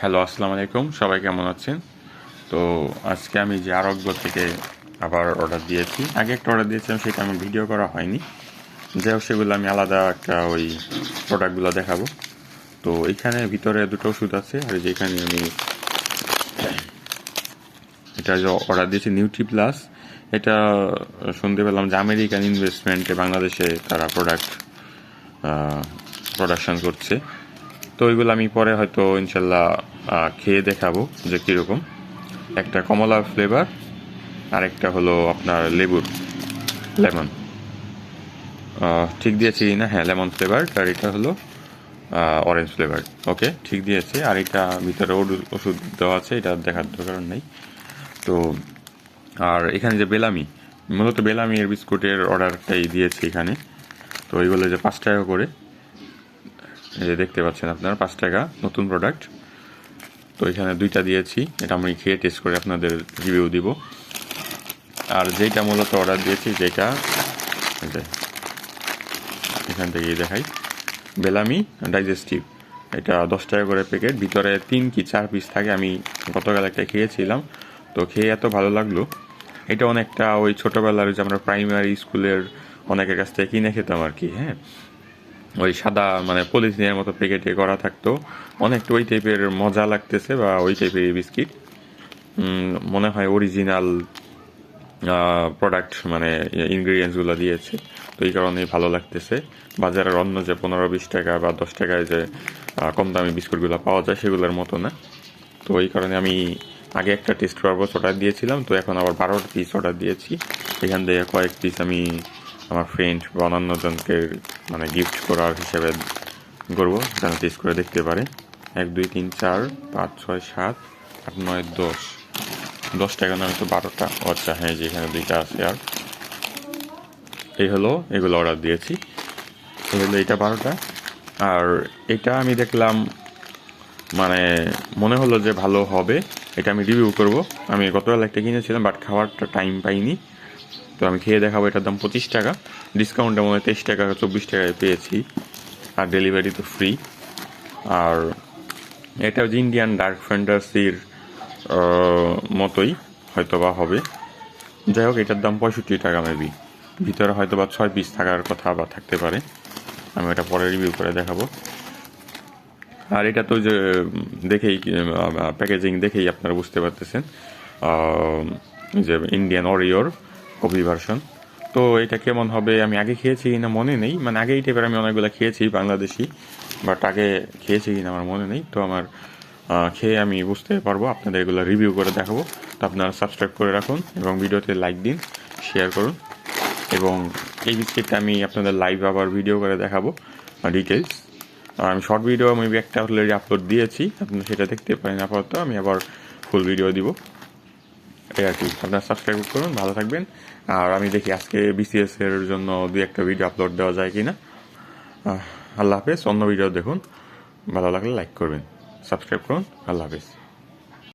Hello আসসালামু আলাইকুম। সবাই কেমন আছেন? তো আজকে আমি যে আরোগ্য থেকে আবার অর্ডার দিয়েছি, আগে একটা অর্ডার দিয়েছিলাম, সেটা আমি ভিডিও করা হয়নি। যাই হোক, সেগুলো আমি আলাদা একটা ওই প্রোডাক্টগুলো দেখাবো। তো এখানে ভিতরে দুটো ওষুধ আছে, আর যেখানে আমি এটা যে অর্ডার দিয়েছি নিউট্রি প্লাস এটা শুনতে পেলাম যে আমেরিকান ইনভেস্টমেন্টে বাংলাদেশে তারা প্রোডাক্ট প্রোডাকশন করছে। তো ওইগুলো আমি পরে হয়তো ইনশাল্লাহ খেয়ে দেখাবো যে কীরকম। একটা কমলা ফ্লেভার আর একটা হলো আপনার লেবুর লেমন। ঠিক দিয়েছি না হ্যাঁ লেমন ফ্লেভার আর এটা হলো অরেঞ্জ ফ্লেভার ওকে, ঠিক দিয়েছে। আর এটা ভিতরে ওষুধ- দেওয়া আছে, এটা দেখার দরকার নেই। তো, আর এখানে যে বেলামি, মূলত বেলামি এর বিস্কুটের অর্ডারটাই দিয়েছি এখানে। তো এইগুলো যে পাঁচ টাকা করে যে দেখতে পাচ্ছেন আপনারা, পাঁচ টাকা, নতুন প্রোডাক্ট তো এখানে দুইটা দিয়েছি, এটা আমি খেয়ে টেস্ট করে আপনাদের রিভিউ দিব। আর যেটা মূলত অর্ডার দিয়েছি যেটা এখান থেকেই দেখাই। বেলামি ডাইজেস্টিভ এটা দশ টাকা করে প্যাকেট ভিতরে তিন কি চার পিস থাকে, আমি গতকাল একটা খেয়েছিলাম। তো খেয়ে এত ভালো লাগল। এটা অনেকটা ওই ছোটোবেলার যে আমরা প্রাইমারি স্কুলের অনেকের কাছ থেকে কিনে খেতাম আর কি হ্যাঁ। ওই সাদা মানে পলিথিনের মতো প্যাকেটে করা থাকতো। অনেকটা ওই টাইপের মজা লাগতেছে বা ওই টাইপের বিস্কিট। মনে হয় অরিজিনাল প্রোডাক্ট মানে ইনগ্রিডিয়েন্টসগুলো দিয়েছে। তো এই কারণেই ভালো লাগতেছে। বাজারের অন্য যে পনেরো বিশ টাকা বা দশ টাকায় যে কম দামি বিস্কুটগুলো পাওয়া যায়, সেগুলোর মতো না। তো এই কারণে আমি আগে একটা টেস্ট করব অর্ডার দিয়েছিলাম। তো এখন আবার বারোটা পিস অর্ডার দিয়েছি। এখান থেকে কয়েক পিস আমি আমার ফ্রেন্ড বা অন্যান্য জনকে মানে গিফট করার হিসেবে করব যেন টেস্ট করে দেখতে পারে। এক, দুই, তিন, চার, পাঁচ, ছয়, সাত, আট, নয়, দশ। দশ টাকা নয় তো বারোটা। আচ্ছা হ্যাঁ যে এখানে দুইটা আছে আর। এই হলো, এগুলো অর্ডার দিয়েছি। এই হলো এটা বারোটা। আর এটা আমি দেখলাম মানে মনে হলো যে ভালো হবে। এটা আমি রিভিউ করব। আমি গতকাল একটা কিনেছিলাম বাট খাওয়ারটা টাইম পাইনি। তো আমি খেয়ে দেখাবো এটার দাম পঁচিশ টাকা। ডিসকাউন্টে মনে হয় তেইশ টাকা, চব্বিশ টাকায় পেয়েছি। আর ডেলিভারি তো ফ্রি আর এটা হচ্ছে ইন্ডিয়ান ডার্ক ফ্যান্টাসির মতোই হয়তো বা হবে। যাই হোক, এটার দাম পঁয়ষট্টি টাকা মেবি ভিতরে হয়তো বা ছয় পিস থাকার কথা বা থাকতে পারে। আমি এটা পরে রিভিউ করে দেখাবো। আর এটা তো যে, দেখেই প্যাকেজিং দেখেই আপনারা বুঝতে পারতেছেন। যে ইন্ডিয়ান অরিওর কপি ভার্সন তো এটা কেমন হবে আমি আগে খেয়েছি কিনা মনে নেই। মানে আগে এই টাইপের আমি অনেকগুলো খেয়েছি বাংলাদেশি বাট আগে খেয়েছি কিনা আমার মনে নেই। তো আমার খেয়ে আমি বুঝতে পারব। আপনাদের এগুলো রিভিউ করে দেখাবো। তো আপনারা সাবস্ক্রাইব করে রাখুন এবং ভিডিওতে লাইক দিন শেয়ার করুন। এবং এই বিস্কিটটা আমি আপনাদের লাইভ আবার ভিডিও করে দেখাবো ডিটেলস আমি শর্ট ভিডিও মেবি একটা অলরেডি আপলোড দিয়েছি। আপনারা সেটা দেখতে পারেন আপাতত। আমি আবার ফুল ভিডিও দিব। এই আর কি। আপনারা সাবস্ক্রাইব করুন, ভালো থাকবেন। আর আমি দেখি আজকে বিসিএস এর জন্য দুই একটা ভিডিও আপলোড দেওয়া যায় কি না আল্লাহ হাফেজ। অন্য ভিডিও দেখুন। ভালো লাগলে লাইক করবেন। সাবস্ক্রাইব করুন। আল্লাহ হাফেজ।